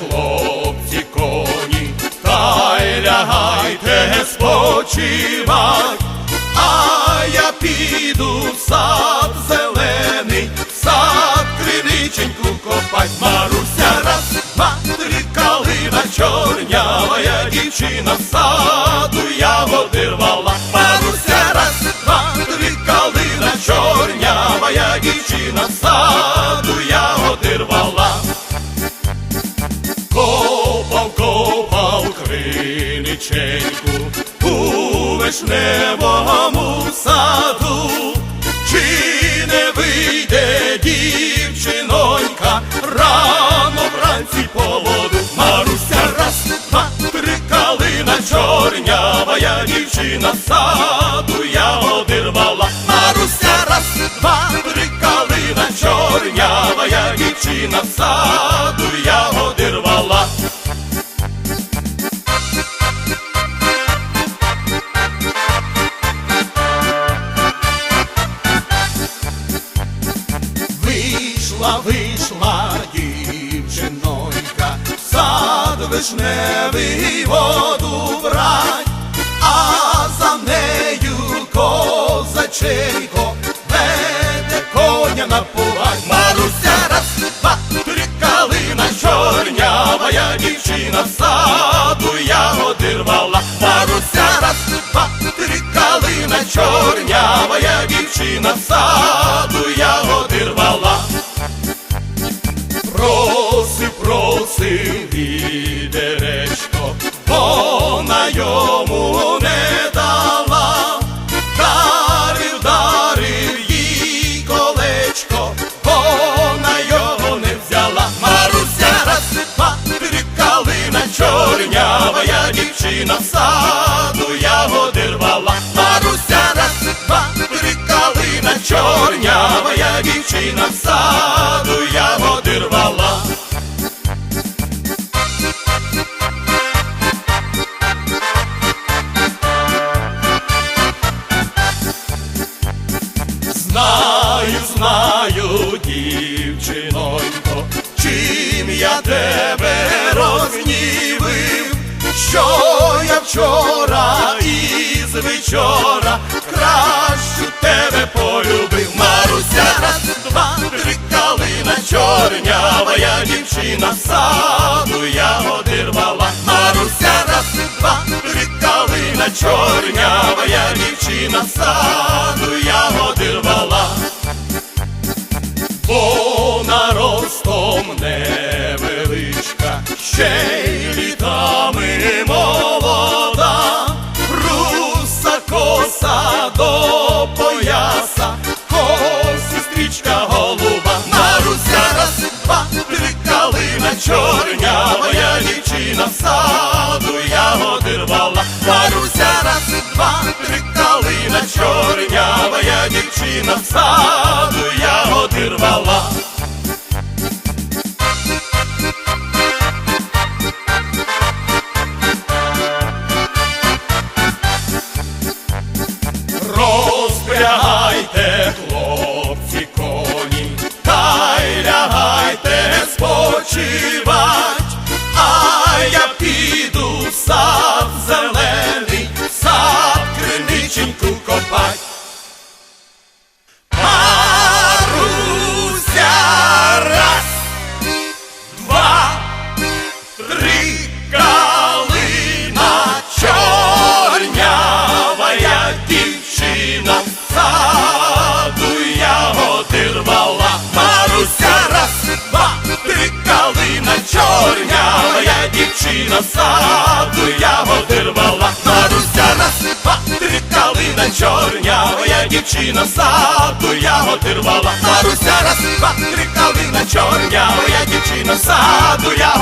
хлопці, коні, та й лягайте спочивать, а я піду в сад зелений, в сад криниченьку копать, Маруся, раз, три, калина чорнява, я дівчина в саду ягоди рвала, Маруся, раз, три, калина чорнява, я дівчина вишневому саду, чи не вийде дівчинонька рано вранці по воду, Маруся, раз, два, три, калина чорнява, я дівчина саду, я одирвала, Маруся, раз, два, три, калина чорнява, я дівчина саду, я одирвала. Вишневий воду брать, а за нею козаченько веде коня напувать. Маруся, раз, два, три, калина чорнява, я дівчина в саду, я одирвала. Маруся, раз, два, три, калина чорнява, я дівчина в саду, я одирвала. Три, калина чорнява, я дівчина в саду, ягоди рвала. Маруся, три, калина чорнява, я дівчина в саду, ягоди рвала. Вчора із вечора кращу тебе полюбив. Маруся, раз, два, три, калина чорнява, я дівчина саду, я одирвала. Маруся, раз, два, три, калина чорнява, я дівчина саду, я одирвала. Калина чорнява, я дівчина в саду, я одирвала, Маруся, раз, два, три, калина. Чорнявая дівчина в саду, саду ягоди рвала. Маруся, раз, два, три, калина чорнява, я дівчина саду ягоди рвала. Маруся, раз, два, три, калина чорнява, я дівчина саду ягоди рвала. Маруся, раз, два, три, калина чорнява, я дівчина саду рвала.